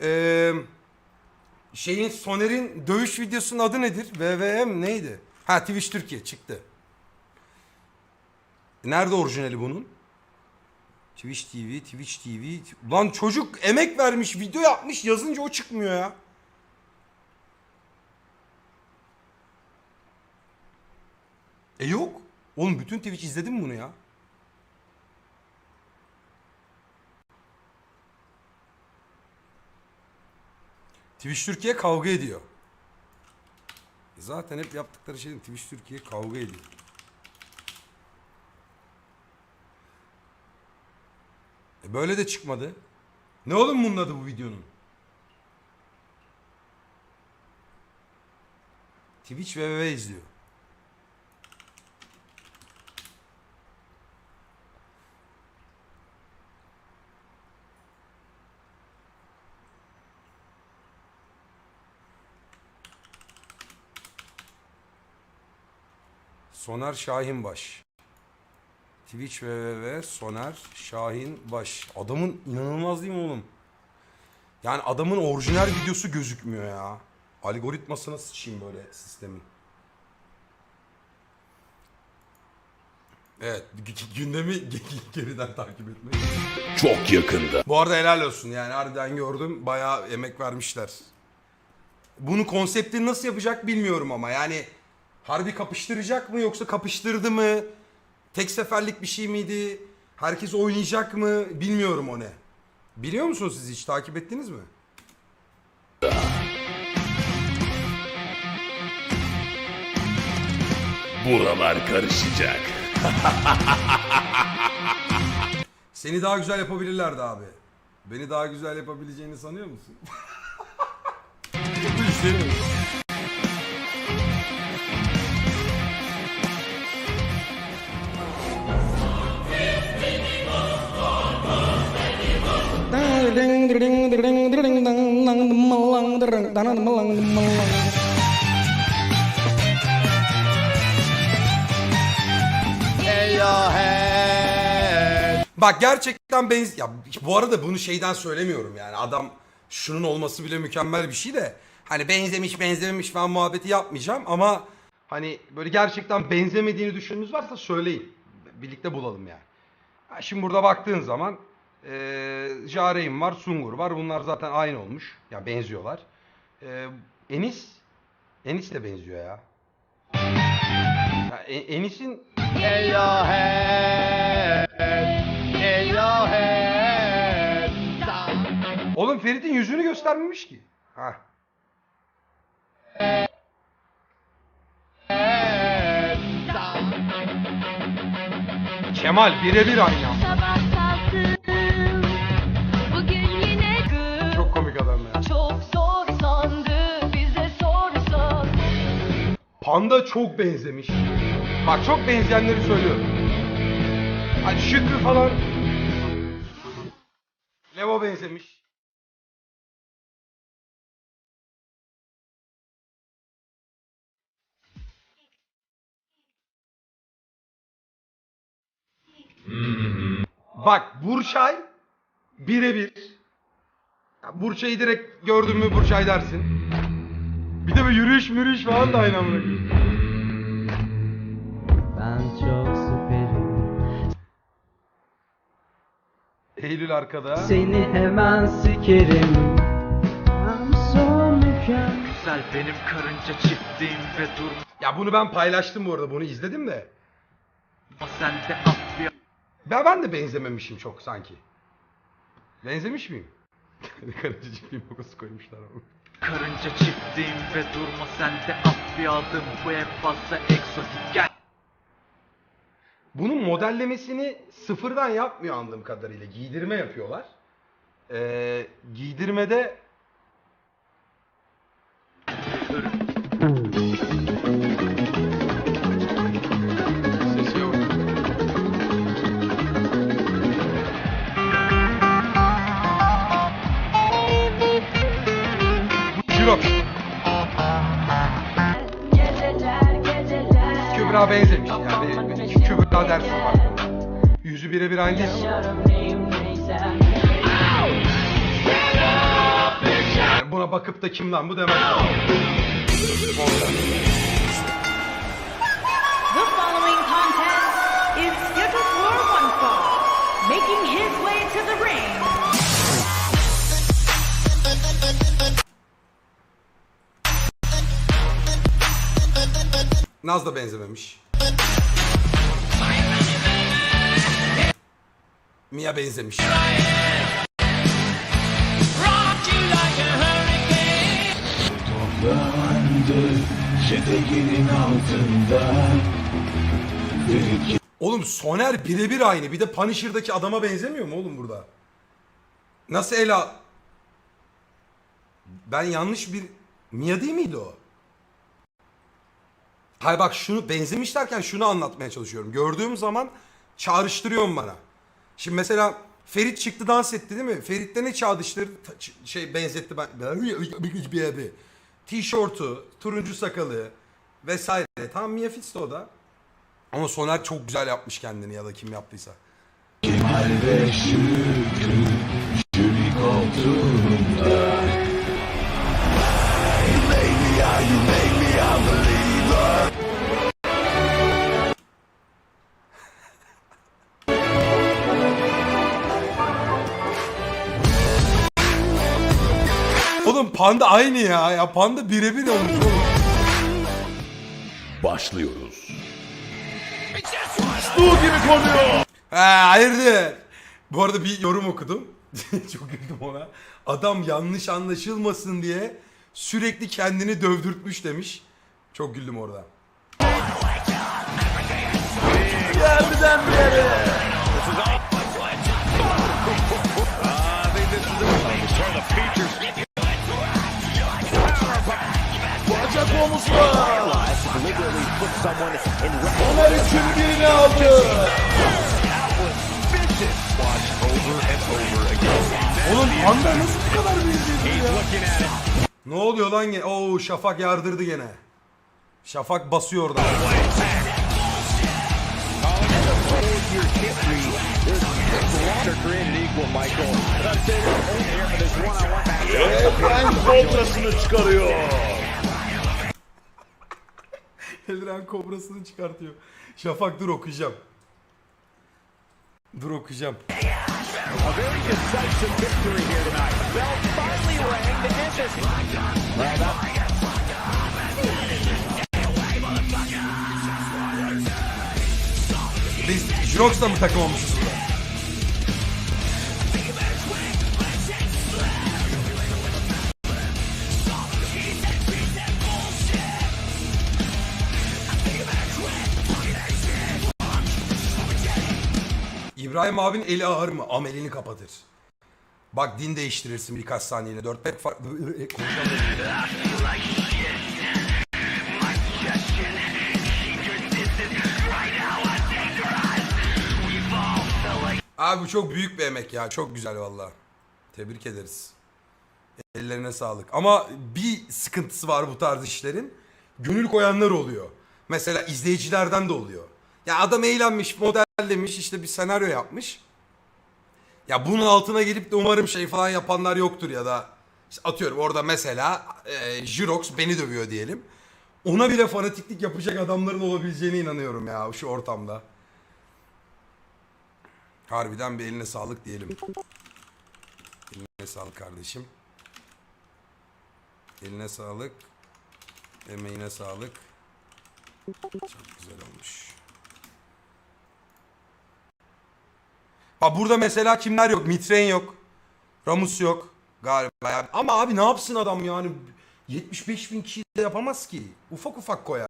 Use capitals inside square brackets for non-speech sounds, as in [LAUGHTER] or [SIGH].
Ee, şeyin Soner'in dövüş videosunun adı nedir? VVM neydi? Ha Twitch Türkiye çıktı. Nerede orijinali bunun? Twitch TV, Twitch TV. Lan çocuk emek vermiş, video yapmış, yazınca o çıkmıyor ya. E yok. Oğlum bütün Twitch izledin mi bunu ya? Twitch Türkiye kavga ediyor. E Zaten hep yaptıkları şey Twitch Türkiye kavga ediyor. E böyle de çıkmadı. Ne oğlum bunun adı bu videonun? Twitch VVV izliyor. Soner Şahinbaş. Twitch www Soner Şahinbaş. Adamın inanılmaz değil mi oğlum? Yani adamın orijinal videosu gözükmüyor ya. Algoritmasına sıçayım böyle sistemin. Evet, gü- [LAUGHS] gü- gündemi [LAUGHS] geriden takip etmek. Çok yakında. Bu arada helal olsun yani harbiden gördüm. Bayağı emek vermişler. Bunu konseptini nasıl yapacak bilmiyorum ama yani harbi kapıştıracak mı yoksa kapıştırdı mı? Tek seferlik bir şey miydi? Herkes oynayacak mı? Bilmiyorum o ne. Biliyor musunuz siz hiç takip ettiniz mi? Buralar karışacak. [LAUGHS] Seni daha güzel yapabilirlerdi abi. Beni daha güzel yapabileceğini sanıyor musun? [LAUGHS] Bu işleri Bak gerçekten benz... Ya bu arada bunu şeyden söylemiyorum yani. Adam şunun olması bile mükemmel bir şey de. Hani benzemiş benzememiş falan muhabbeti yapmayacağım ama hani böyle gerçekten benzemediğini düşündüğünüz varsa söyleyin. Birlikte bulalım yani. Şimdi burada baktığın zaman eee Jare'im var, Sungur var. Bunlar zaten aynı olmuş. Ya benziyorlar. Eee, Enis Enis de benziyor ya. ya E- Enis'in Oğlum Ferit'in yüzünü göstermemiş ki. Ha. Kemal birebir aynı. Panda çok benzemiş. Bak çok benzeyenleri söylüyorum. Hani Şükrü falan. Levo benzemiş. Bak Burçay birebir. Burçay'ı direkt gördün mü Burçay dersin. Bir de böyle yürüyüş mürüyüş falan da aynı amına koyayım. Ben çok süperim Eylül arkada. Seni hemen sikerim I'm so mükemmel Güzel benim karınca çiftliğim ve durma Ya bunu ben paylaştım bu arada. Bunu izledim de. sen de atlı Ben, ben de benzememişim çok sanki. Benzemiş miyim? [LAUGHS] Karıcı çiftliğim logosu koymuşlar ama. Karınca çiftliğim ve durma sen de at bir adım Bu en fazla egzotik gel Bunun modellemesini sıfırdan yapmıyor anladığım kadarıyla. Giydirme yapıyorlar. Ee, giydirmede Sesi Kübra benzemiş. Yani Kübra dersin bak. Yüzü birebir aynı neyse ona bakıp da kim lan bu demez. The following contest is scheduled for one fall. Making his way to the ring Naz da benzememiş. Mia benzemiş. Oğlum Soner birebir aynı. Bir de Punisher'daki adama benzemiyor mu oğlum burada? Nasıl Ela? Ben yanlış bir... Mia değil miydi o? Hayır bak şunu benzemiş derken şunu anlatmaya çalışıyorum. Gördüğüm zaman çağrıştırıyorum bana. Şimdi mesela Ferit çıktı dans etti değil mi? Ferit'te ne çağrıştırdı? Ta- ç- Şey benzetti ben. Tişörtü, turuncu sakalı vesaire. Tamam Mia Fitz de o da. Ama Soner çok güzel yapmış kendini ya da kim yaptıysa. Oğlum panda aynı ya. Ya panda birebir olmuş oğlum. Başlıyoruz. Ha hayırdır. Bu arada bir yorum okudum. [LAUGHS] Çok güldüm ona. Adam yanlış anlaşılmasın diye sürekli kendini dövdürtmüş demiş. Çok güldüm orada. Oğlum panda nasıl bu kadar benziyor ya? Ne oluyor lan? Oo Şafak yardırdı gene. Şafak basıyor orada. Kontrasını çıkarıyor. Eldiren kobrasını çıkartıyor. Şafak dur okuyacağım. Dur okuyacağım. Biz Jirox'la mı takım olmuşuz İbrahim abin eli ağır mı? Amelini kapatır. Bak din değiştirirsin birkaç. Dört pek farklı... Konuşamıyorum. Abi çok büyük bir emek ya. Çok güzel valla. Tebrik ederiz. Ellerine sağlık. Ama bir sıkıntısı var bu tarz işlerin. Gönül koyanlar oluyor. Mesela izleyicilerden de oluyor. Ya adam eğlenmiş, modellemiş, işte bir senaryo yapmış. Ya bunun altına gelip de umarım şey falan yapanlar yoktur ya da işte atıyorum orada mesela e, Jirox beni dövüyor diyelim. Ona bile fanatiklik yapacak adamların olabileceğine inanıyorum ya şu ortamda. Harbiden bir eline sağlık diyelim. Eline sağlık kardeşim. Eline sağlık. Emeğine sağlık. Çok güzel olmuş. Ha burada mesela kimler yok? Mitren yok. Ramus yok. Galiba. Ama abi ne yapsın adam yani? 75 bin kişi de yapamaz ki. Ufak ufak koyar.